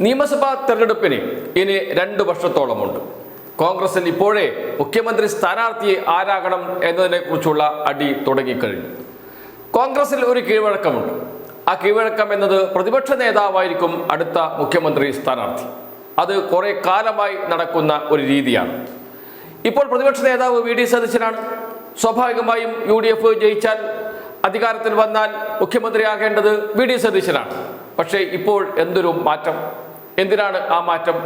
നിയമസഭാ തെരഞ്ഞെടുപ്പിന് ഇനി രണ്ടു വർഷത്തോളമുണ്ട്. കോൺഗ്രസിൽ ഇപ്പോഴേ മുഖ്യമന്ത്രി സ്ഥാനാർത്ഥിയെ ആരാകണം എന്നതിനെക്കുറിച്ചുള്ള അടി തുടങ്ങിക്കഴിഞ്ഞു. കോൺഗ്രസിൽ ഒരു കീഴ്വഴക്കമുണ്ട്. ആ കീഴ്വഴക്കം എന്നത് പ്രതിപക്ഷ നേതാവായിരിക്കും അടുത്ത മുഖ്യമന്ത്രി സ്ഥാനാർത്ഥി. അത് കുറെ കാലമായി നടക്കുന്ന ഒരു രീതിയാണ്. ഇപ്പോൾ പ്രതിപക്ഷ നേതാവ് വി ഡി സതീശനാണ്. സ്വാഭാവികമായും യു ഡി എഫ് ജയിച്ചാൽ അധികാരത്തിൽ വന്നാൽ മുഖ്യമന്ത്രിയാകേണ്ടത് വി ഡി സതീശനാണ്. പക്ഷേ ഇപ്പോൾ എന്തൊരു മാറ്റം? എന്തിനാണ് ആ മാറ്റം?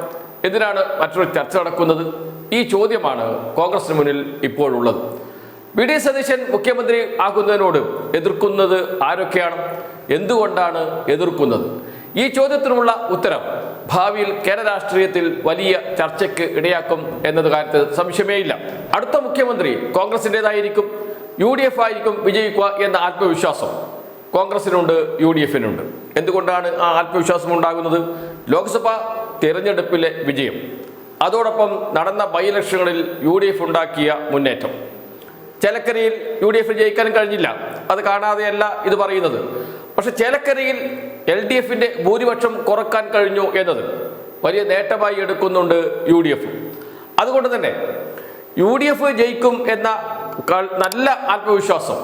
എന്തിനാണ് മറ്റൊരു ചർച്ച നടക്കുന്നത്? ഈ ചോദ്യമാണ് കോൺഗ്രസിന് മുന്നിൽ ഇപ്പോഴുള്ളത്. വി. ഡി. സതീശൻ മുഖ്യമന്ത്രി ആകുന്നതിനോട് എതിർക്കുന്നത് ആരൊക്കെയാണ്? എന്തുകൊണ്ടാണ് എതിർക്കുന്നത്? ഈ ചോദ്യത്തിനുള്ള ഉത്തരം ഭാവിയിൽ കേരള രാഷ്ട്രീയത്തിൽ വലിയ ചർച്ചയ്ക്ക് ഇടയാക്കും എന്നത് കാര്യത്തിൽ സംശയമേയില്ല അടുത്ത മുഖ്യമന്ത്രി കോൺഗ്രസിന്റെതായിരിക്കും യു ഡി എഫ് ആയിരിക്കും വിജയിക്കുക എന്ന ആത്മവിശ്വാസം. കോൺഗ്രസിനുണ്ട് യു ഡി എഫിനുണ്ട് എന്തുകൊണ്ടാണ് ആ ആത്മവിശ്വാസം ഉണ്ടാകുന്നത്? ലോക്സഭാ തിരഞ്ഞെടുപ്പിലെ വിജയം. അതോടൊപ്പം നടന്ന ബൈ ഇലക്ഷനുകളിൽ യു ഡി എഫ് ഉണ്ടാക്കിയ മുന്നേറ്റം. ചേലക്കരയിൽ യു ഡി എഫ് ജയിക്കാൻ കഴിഞ്ഞില്ല. അത് കാണാതെയല്ല ഇത് പറയുന്നത്. പക്ഷെ ചേലക്കരയിൽ എൽ ഡി എഫിന്റെ ഭൂരിപക്ഷം കുറയ്ക്കാൻ കഴിഞ്ഞു എന്നത് വലിയ നേട്ടമായി എടുക്കുന്നുണ്ട് യു ഡി എഫ് അതുകൊണ്ട് തന്നെ യു ഡി എഫ് ജയിക്കും എന്ന നല്ല ആത്മവിശ്വാസം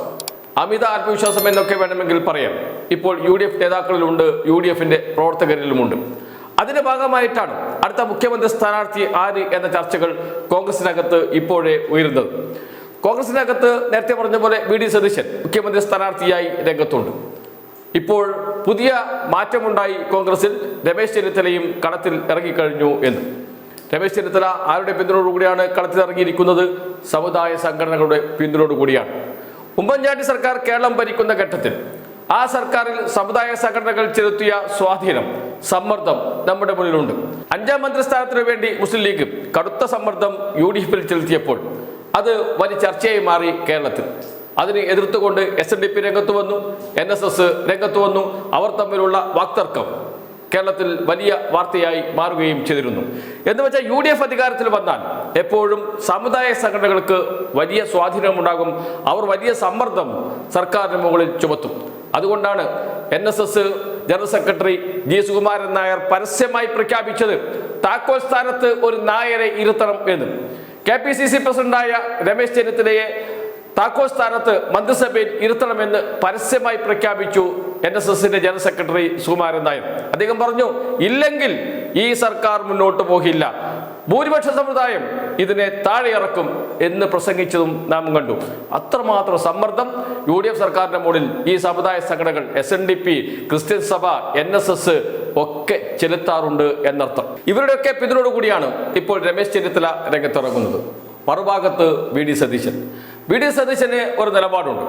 അമിത ആത്മവിശ്വാസം എന്നൊക്കെ വേണമെങ്കിൽ പറയാം. ഇപ്പോൾ യു ഡി എഫ് നേതാക്കളിലുണ്ട് യു ഡി എഫിന്റെ പ്രവർത്തകരിലുമുണ്ട്. അതിന്റെ ഭാഗമായിട്ടാണ് അടുത്ത മുഖ്യമന്ത്രി സ്ഥാനാർത്ഥി ആര് എന്ന ചർച്ചകൾ കോൺഗ്രസിനകത്ത് ഇപ്പോഴേ ഉയരുന്നത്. കോൺഗ്രസിനകത്ത് നേരത്തെ പറഞ്ഞ പോലെ വി ഡി സതീശൻ മുഖ്യമന്ത്രി സ്ഥാനാർത്ഥിയായി രംഗത്തുണ്ട്. ഇപ്പോൾ പുതിയ മാറ്റമുണ്ടായി കോൺഗ്രസിൽ രമേശ് ചെന്നിത്തലയും കളത്തിൽ ഇറങ്ങിക്കഴിഞ്ഞു എന്ന്. രമേശ് ചെന്നിത്തല ആരുടെ പിന്തുണയോടുകൂടിയാണ് കളത്തിൽ ഇറങ്ങിയിരിക്കുന്നത് സമുദായ സംഘടനകളുടെ പിന്തുണയോടുകൂടിയാണ്. ഉമ്മൻചാണ്ടി സർക്കാർ കേരളം ഭരിക്കുന്ന ഘട്ടത്തിൽ ആ സർക്കാരിൽ സമുദായ സംഘടനകൾ ചെലുത്തിയ സ്വാധീനം സമ്മർദ്ദം നമ്മുടെ മുന്നിലുണ്ട്. അഞ്ചാം മന്ത്രിസ്ഥാനത്തിനു വേണ്ടി മുസ്ലിം ലീഗ് കടുത്ത സമ്മർദ്ദം യു ഡി എഫിൽ ചെലുത്തിയപ്പോൾ അത് വലിയ ചർച്ചയായി മാറി കേരളത്തിൽ. അതിന് എതിർത്തുകൊണ്ട് എസ് എൻ ഡി പി രംഗത്ത് വന്നു എൻ എസ് എസ് രംഗത്ത് വന്നു അവർ തമ്മിലുള്ള വാക്തർക്കം കേരളത്തിൽ വലിയ വാർത്തയായി മാറുകയും ചെയ്തിരുന്നു. എന്ന് വെച്ചാൽ യു ഡി എഫ് അധികാരത്തിൽ വന്നാൽ എപ്പോഴും സമുദായ സംഘടനകൾക്ക് വലിയ സ്വാധീനമുണ്ടാകും. അവർ വലിയ സമ്മർദ്ദം സർക്കാരിന് മുകളിൽ ചുമത്തും. അതുകൊണ്ടാണ് N S S general secretary G Sukumaran Nair പരസ്യമായി പ്രഖ്യാപിച്ചത് താക്കോൽ സ്ഥാനത്ത് ഒരു നായരെ ഇരുത്തണം എന്ന്. കെ പി സി സി പ്രസിഡന്റായ രമേശ് ചെന്നിത്തലയെ താക്കോൽ സ്ഥാനത്ത് മന്ത്രിസഭയിൽ ഇരുത്തണമെന്ന് പരസ്യമായി പ്രഖ്യാപിച്ചു എൻ എസ് എസിന്റെ ജനറൽ സെക്രട്ടറി സുകുമാരൻ നായർ. അദ്ദേഹം പറഞ്ഞു ഇല്ലെങ്കിൽ ഈ സർക്കാർ മുന്നോട്ട് പോകില്ല. ഭൂരിപക്ഷ സമുദായം ഇതിനെ താഴെ ഇറക്കും എന്ന് പ്രസംഗിച്ചതും നാം കണ്ടു. അത്രമാത്രം സമ്മർദ്ദം യു ഡി എഫ് സർക്കാരിന്റെ മുകളിൽ ഈ സമുദായ സംഘടനകൾ S N D P Christian സഭ എൻ എസ് എസ് ഒക്കെ ചെലുത്താറുണ്ട് എന്നർത്ഥം. ഇവരുടെയൊക്കെ പിന്തുണയോടുകൂടിയാണ് ഇപ്പോൾ രമേശ് ചെന്നിത്തല രംഗത്തിറങ്ങുന്നത്. മറുഭാഗത്ത് V D Satheesan. V D സതീശന് ഒരു നിലപാടുണ്ട്.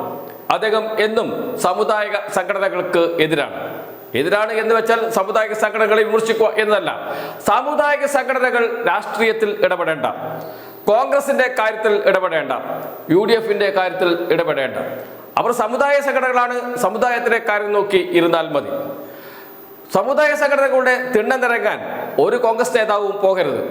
അദ്ദേഹം എന്നും സമുദായ സംഘടനകൾക്ക് എതിരാണ്. എതിരാണ് എന്ന് വെച്ചാൽ സാമുദായിക സംഘടനകളെ വിമർശിക്കുക എന്നല്ല സാമുദായിക സംഘടനകൾ രാഷ്ട്രീയത്തിൽ ഇടപെടേണ്ട. കോൺഗ്രസിന്റെ കാര്യത്തിൽ ഇടപെടേണ്ട. യു ഡി എഫിന്റെ കാര്യത്തിൽ ഇടപെടേണ്ട. അവർ സമുദായ സംഘടനകളാണ്. സമുദായത്തിന്റെ കാര്യം നോക്കി ഇരുന്നാൽ മതി. സമുദായ സംഘടനകളുടെ തിണ്ണം നിറങ്ങാൻ ഒരു കോൺഗ്രസ് നേതാവും പോകരുത്.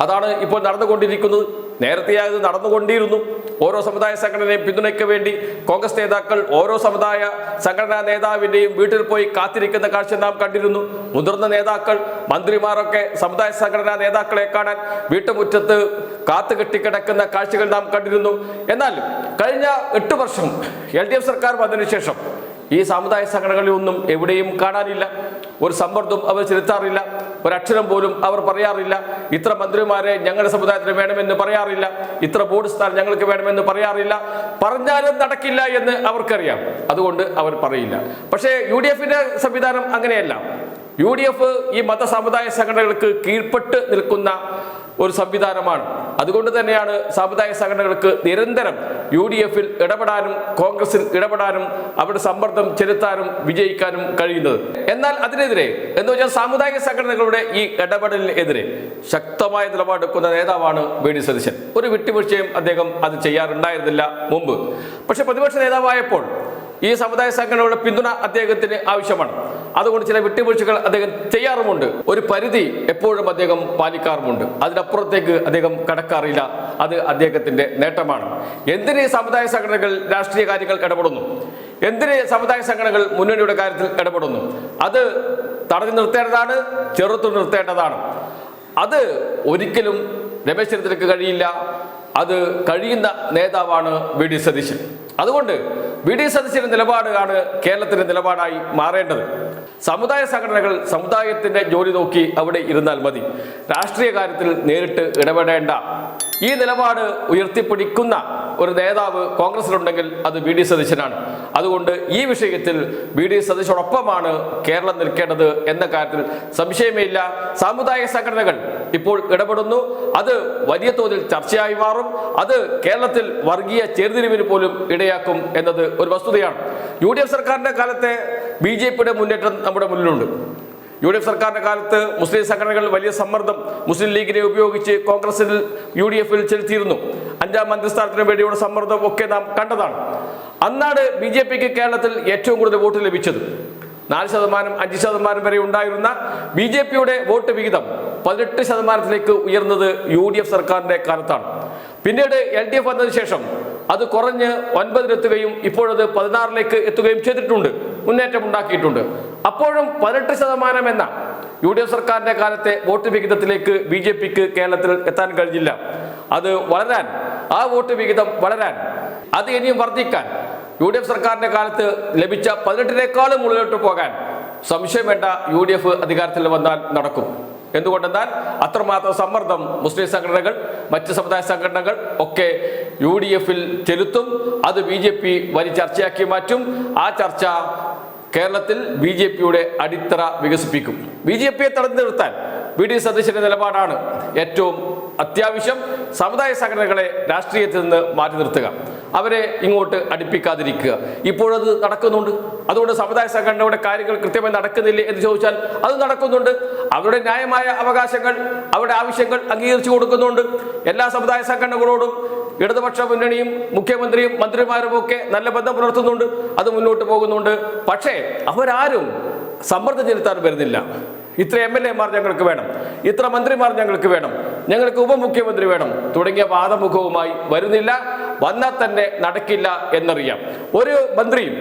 അതാണ് ഇപ്പോൾ നടന്നുകൊണ്ടിരിക്കുന്നത്. നേരത്തെ അത് നടന്നുകൊണ്ടിരുന്നു. ഓരോ സമുദായ സംഘടനയെ പിന്തുണയ്ക്ക് വേണ്ടി കോൺഗ്രസ് നേതാക്കൾ ഓരോ സമുദായ സംഘടനാ നേതാവിന്റെയും വീട്ടിൽ പോയി കാത്തിരിക്കുന്ന കാഴ്ച നാം കണ്ടിരുന്നു. മുതിർന്ന നേതാക്കൾ മന്ത്രിമാരൊക്കെ സമുദായ സംഘടനാ നേതാക്കളെ കാണാൻ വീട്ടുമുറ്റത്ത് കാത്തു കെട്ടിക്കിടക്കുന്ന കാഴ്ചകൾ നാം കണ്ടിരുന്നു. എന്നാൽ കഴിഞ്ഞ എട്ട് വർഷം എൽ ഡി എഫ് സർക്കാർ വന്നതിന് ശേഷം ഈ സാമുദായിക സംഘടനകളിൽ ഒന്നും എവിടെയും കാണാനില്ല. ഒരു സമ്മർദ്ദം അവർ ചെലുത്താറില്ല. ഒരക്ഷരം പോലും അവർ പറയാറില്ല. ഇത്ര മന്ത്രിമാരെ ഞങ്ങളുടെ സമുദായത്തിന് വേണമെന്ന് പറയാറില്ല. ഇത്ര ബോർഡ് സ്ഥാനം ഞങ്ങൾക്ക് വേണമെന്ന് പറയാറില്ല. പറഞ്ഞാലും നടക്കില്ല എന്ന് അവർക്കറിയാം. അതുകൊണ്ട് അവർ പറയില്ല. പക്ഷേ യു ഡി എഫിന്റെ സംവിധാനം അങ്ങനെയല്ല. യു ഡി എഫ് ഈ മതസമുദായ സംഘടനകൾക്ക് കീഴ്പ്പെട്ട് നിൽക്കുന്ന ഒരു സംവിധാനമാണ്. അതുകൊണ്ട് തന്നെയാണ് സാമുദായിക സംഘടനകൾക്ക് നിരന്തരം യു ഡി എഫിൽ ഇടപെടാനും കോൺഗ്രസിൽ ഇടപെടാനും അവിടെ സമ്മർദ്ദം ചെലുത്താനും വിജയിക്കാനും കഴിയുന്നത്. എന്നാൽ അതിനെതിരെ എന്ന് വെച്ചാൽ സാമുദായിക സംഘടനകളുടെ ഈ ഇടപെടലിനെതിരെ ശക്തമായ നിലപാടെടുക്കുന്ന നേതാവാണ് വി ഡി സതീശൻ. ഒരു വിട്ടുവീഴ്ചയും അദ്ദേഹം അത് ചെയ്യാറുണ്ടായിരുന്നില്ല മുമ്പ്. പക്ഷെ പ്രതിപക്ഷ നേതാവായപ്പോൾ ഈ സമുദായ സംഘടനകളുടെ പിന്തുണ അദ്ദേഹത്തിന് ആവശ്യമാണ്. അതുകൊണ്ട് ചില വിട്ടുവീഴ്ചകൾ അദ്ദേഹം ചെയ്യാറുമുണ്ട്. ഒരു പരിധി എപ്പോഴും അദ്ദേഹം പാലിക്കാറുമുണ്ട്. അതിനപ്പുറത്തേക്ക് അദ്ദേഹം കടക്കാറില്ല. അത് അദ്ദേഹത്തിന്റെ നേട്ടമാണ്. എന്തിന് സമുദായ സംഘടനകൾ രാഷ്ട്രീയ കാര്യങ്ങൾ ഇടപെടുന്നു? എന്തിന് സമുദായ സംഘടനകൾ മുന്നണിയുടെ കാര്യത്തിൽ ഇടപെടുന്നു? അത് തടഞ്ഞു നിർത്തേണ്ടതാണ് ചെറുത്തു നിർത്തേണ്ടതാണ്. അത് ഒരിക്കലും രമേശ് ചെന്നിത്തലക്ക് കഴിയില്ല. അത് കഴിയുന്ന നേതാവാണ് വി ഡി സതീശൻ. അതുകൊണ്ട് വി ഡി സതീശന്റെ നിലപാടാണ് കേരളത്തിന്റെ നിലപാടായി മാറേണ്ടത്. സമുദായ സംഘടനകൾ സമുദായത്തിന്റെ ജോലി നോക്കി അവിടെ ഇരുന്നാൽ മതി. രാഷ്ട്രീയ കാര്യത്തിൽ നേരിട്ട് ഇടപെടേണ്ട. ഈ നിലപാട് ഉയർത്തിപ്പിടിക്കുന്ന ഒരു നേതാവ് കോൺഗ്രസിലുണ്ടെങ്കിൽ അത് വി ഡി സതീശനാണ്. അതുകൊണ്ട് ഈ വിഷയത്തിൽ വി ഡി സതീശനോടൊപ്പമാണ് കേരളം നിൽക്കേണ്ടത് എന്ന കാര്യത്തിൽ സംശയമേ ഇല്ല സാമുദായിക സംഘടനകൾ ഇപ്പോൾ ഇടപെടുന്നു. അത് വലിയ തോതിൽ ചർച്ചയായി മാറും. അത് കേരളത്തിൽ വർഗീയ ചേർതിരിവിന് പോലും ഇടയാക്കും എന്നത് ഒരു വസ്തുതയാണ്. യു സർക്കാരിന്റെ കാലത്തെ ബി മുന്നേറ്റം നമ്മുടെ മുന്നിലുണ്ട്. യു ഡി എഫ് സർക്കാരിന്റെ കാലത്ത് മുസ്ലിം സംഘടനകൾ വലിയ സമ്മർദ്ദം മുസ്ലിം ലീഗിനെ ഉപയോഗിച്ച് കോൺഗ്രസിൽ യു ഡി എഫിൽ ചെലുത്തിയിരുന്നു. അഞ്ചാം മന്ത്രിസ്ഥാനത്തിന് വേണ്ടിയുള്ള സമ്മർദ്ദം ഒക്കെ നാം കണ്ടതാണ്. അന്നാണ് ബി ജെ പിക്ക് കേരളത്തിൽ ഏറ്റവും കൂടുതൽ വോട്ട് ലഭിച്ചത്. നാല് ശതമാനം അഞ്ച് ശതമാനം വരെ ഉണ്ടായിരുന്ന ബി ജെ പിയുടെ വോട്ട് വിഹിതം പതിനെട്ട് ശതമാനത്തിലേക്ക് ഉയർന്നത് യു ഡി എഫ് സർക്കാരിന്റെ കാലത്താണ്. പിന്നീട് എൽ ഡി എഫ് വന്നതിന് ശേഷം അത് കുറഞ്ഞ് ഒൻപതിലെത്തുകയും ഇപ്പോഴത് പതിനാറിലേക്ക് എത്തുകയും ചെയ്തിട്ടുണ്ട്. മുന്നേറ്റം ഉണ്ടാക്കിയിട്ടുണ്ട്. അപ്പോഴും പതിനെട്ട് ശതമാനം എന്ന യു ഡി എഫ് സർക്കാരിന്റെ കാലത്തെ വോട്ട് വിഹിതത്തിലേക്ക് ബി ജെ പിക്ക് കേരളത്തിൽ എത്താൻ കഴിഞ്ഞില്ല. അത് വളരാൻ ആ വോട്ട് വിഹിതം വളരാൻ അത് ഇനിയും വർദ്ധിക്കാൻ യു ഡി എഫ് സർക്കാരിന്റെ കാലത്ത് ലഭിച്ച പതിനെട്ടിനേക്കാളും മുകളിലോട്ട് പോകാൻ സംശയം വേണ്ട യു ഡി എഫ് അധികാരത്തിൽ വന്നാൽ നടക്കും. എന്തുകൊണ്ടെന്നാൽ അത്രമാത്രം സമ്മർദ്ദം മുസ്ലിം സംഘടനകൾ മറ്റ് സമുദായ സംഘടനകൾ ഒക്കെ യു ഡി എഫിൽ ചെലുത്തും അത് ബി ജെ പി വലിയ ചർച്ചയാക്കി മാറ്റും. ആ ചർച്ച കേരളത്തിൽ ബി ജെ പിയുടെ അടിത്തറ വികസിപ്പിക്കും. ബി ജെ പിയെ തടഞ്ഞു നിർത്താൻ വി ഡി സതീശന്റെ നിലപാടാണ് ഏറ്റവും അത്യാവശ്യം. സമുദായ സംഘടനകളെ രാഷ്ട്രീയത്തിൽ നിന്ന് മാറ്റി നിർത്തുക. അവരെ ഇങ്ങോട്ട് അടുപ്പിക്കാതിരിക്കുക. ഇപ്പോഴത് നടക്കുന്നുണ്ട്. അതുകൊണ്ട് സമുദായ സംഘടനയുടെ കാര്യങ്ങൾ കൃത്യമായി നടക്കുന്നില്ലേ എന്ന് ചോദിച്ചാൽ അത് നടക്കുന്നുണ്ട്. അവരുടെ ന്യായമായ അവകാശങ്ങൾ അവരുടെ ആവശ്യങ്ങൾ അംഗീകരിച്ചു കൊടുക്കുന്നുണ്ട്. എല്ലാ സമുദായ സംഘടനകളോടും ഇടതുപക്ഷ മുന്നണിയും മുഖ്യമന്ത്രിയും മന്ത്രിമാരും ഒക്കെ നല്ല ബന്ധം പുലർത്തുന്നുണ്ട് അത് മുന്നോട്ട് പോകുന്നുണ്ട്. പക്ഷേ അവരാരും സമ്മർദ്ദം ചെലുത്താൻ വരുന്നില്ല. ഇത്ര എം എൽ എമാർ ഞങ്ങൾക്ക് വേണം ഇത്ര മന്ത്രിമാർ ഞങ്ങൾക്ക് വേണം ഞങ്ങൾക്ക് ഉപമുഖ്യമന്ത്രി വേണം. തുടങ്ങിയ വാദമുഖവുമായി വരുന്നില്ല വന്നാൽ തന്നെ നടക്കില്ല എന്നറിയാം. ഒരു മന്ത്രിയും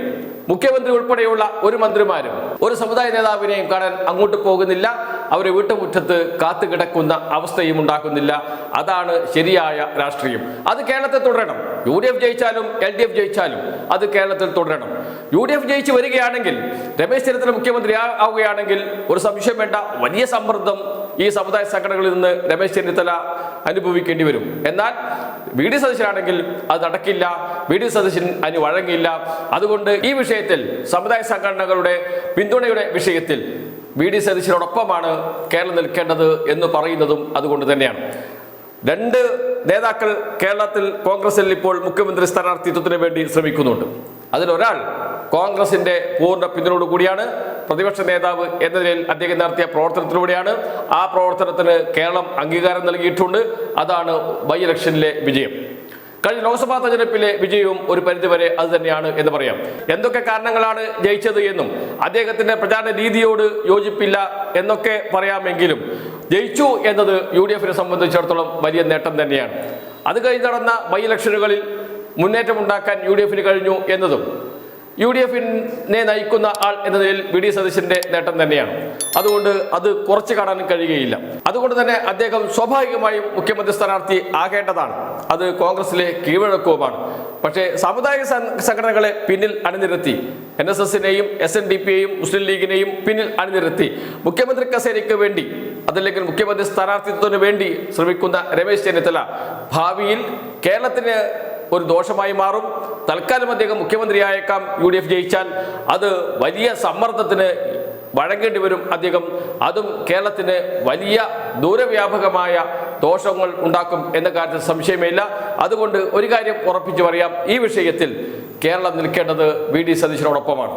മുഖ്യമന്ത്രി ഉൾപ്പെടെയുള്ള ഒരു മന്ത്രിമാരും ഒരു സമുദായ നേതാവിനെയും കാണാൻ അങ്ങോട്ട് പോകുന്നില്ല. അവരെ വീട്ടുമുറ്റത്ത് കാത്തു കിടക്കുന്ന അവസ്ഥയും ഉണ്ടാക്കുന്നില്ല. അതാണ് ശരിയായ രാഷ്ട്രീയം. അത് കേരളത്തിൽ തുടരണം. യു ഡി എഫ് ജയിച്ചാലും എൽ ഡി എഫ് ജയിച്ചാലും അത് കേരളത്തിൽ തുടരണം. യു ഡി എഫ് ജയിച്ച് വരികയാണെങ്കിൽ രമേശ് ചെന്നിത്തല മുഖ്യമന്ത്രി ആവുകയാണെങ്കിൽ ഒരു സംശയം വേണ്ട. വലിയ സമ്മർദ്ദം ഈ സമുദായ സംഘടനകളിൽ നിന്ന് രമേശ് ചെന്നിത്തല അനുഭവിക്കേണ്ടി വരും. എന്നാൽ വി ഡി സതീശനാണെങ്കിൽ അത് നടക്കില്ല. വി ഡി സതീശൻ അതിന് വഴങ്ങിയില്ല. അതുകൊണ്ട് ഈ വിഷയത്തിൽ സമുദായ സംഘടനകളുടെ പിന്തുണയുടെ വിഷയത്തിൽ വി ഡി സതീശനോടൊപ്പമാണ് കേരളം നിൽക്കേണ്ടത് എന്ന് പറയുന്നതും അതുകൊണ്ട് തന്നെയാണ്. രണ്ട് നേതാക്കൾ കേരളത്തിൽ കോൺഗ്രസിൽ ഇപ്പോൾ മുഖ്യമന്ത്രി സ്ഥാനാർത്ഥിത്വത്തിന് വേണ്ടി ശ്രമിക്കുന്നുണ്ട്. അതിലൊരാൾ കോൺഗ്രസിന്റെ പൂർണ പിന്തുണയോട് കൂടിയാണ് പ്രതിപക്ഷ നേതാവ് എന്ന നിലയിൽ അദ്ദേഹം നടത്തിയ പ്രവർത്തനത്തിലൂടെയാണ് ആ പ്രവർത്തനത്തിന് കേരളം അംഗീകാരം നൽകിയിട്ടുണ്ട്. അതാണ് ബൈ ഇലക്ഷനിലെ വിജയം. കഴിഞ്ഞ ലോക്സഭാ തെരഞ്ഞെടുപ്പിലെ വിജയവും ഒരു പരിധിവരെ അത് തന്നെയാണ് എന്ന് പറയാം. എന്തൊക്കെ കാരണങ്ങളാണ് ജയിച്ചത് എന്നും അദ്ദേഹത്തിന്റെ പ്രചാരണ രീതിയോട് യോജിപ്പില്ല എന്നൊക്കെ പറയാമെങ്കിലും ജയിച്ചു എന്നത് യു ഡി എഫിനെ സംബന്ധിച്ചിടത്തോളം വലിയ നേട്ടം തന്നെയാണ്. അത് കഴിഞ്ഞ് നടന്ന ബൈ ഇലക്ഷനുകളിൽ മുന്നേറ്റമുണ്ടാക്കാൻ യു ഡി എഫിന് കഴിഞ്ഞു എന്നതും യു ഡി എഫിനെ നയിക്കുന്ന ആൾ എന്ന നിലയിൽ വി ഡി സതീശന്റെ നേട്ടം തന്നെയാണ്. അതുകൊണ്ട് അത് കുറച്ച് കാണാൻ കഴിയുകയില്ല. അതുകൊണ്ട് തന്നെ അദ്ദേഹം സ്വാഭാവികമായും മുഖ്യമന്ത്രി സ്ഥാനാർത്ഥി ആകേണ്ടതാണ്. അത് കോൺഗ്രസിലെ കീഴ്വഴക്കവുമാണ്. പക്ഷേ സാമുദായിക സംഘടനകളെ പിന്നിൽ അണിനിരത്തി എൻ എസ് എസിനെയും എസ് എൻ ഡി പിയെയും മുസ്ലിം ലീഗിനെയും പിന്നിൽ അണിനിരത്തി മുഖ്യമന്ത്രി കസേരയ്ക്ക് വേണ്ടി അതല്ലെങ്കിൽ മുഖ്യമന്ത്രി സ്ഥാനാർത്ഥിത്വത്തിന് വേണ്ടി ശ്രമിക്കുന്ന രമേശ് ചെന്നിത്തല ഭാവിയിൽ കേരളത്തിന് ഒരു ദോഷമായി മാറും. തൽക്കാലം അദ്ദേഹം മുഖ്യമന്ത്രിയായേക്കാം. യു ഡി എഫ് ജയിച്ചാൽ അത് വലിയ സമ്മർദ്ദത്തിന് വഴങ്ങേണ്ടി വരും അദ്ദേഹം. അതും കേരളത്തിന് വലിയ ദൂരവ്യാപകമായ ദോഷങ്ങൾ ഉണ്ടാക്കും എന്ന കാര്യത്തിൽ സംശയമില്ല. അതുകൊണ്ട് ഒരു കാര്യം ഉറപ്പിച്ചു പറയാം ഈ വിഷയത്തിൽ കേരളം നിൽക്കേണ്ടത് വി ഡി സതീശനോടൊപ്പമാണ്.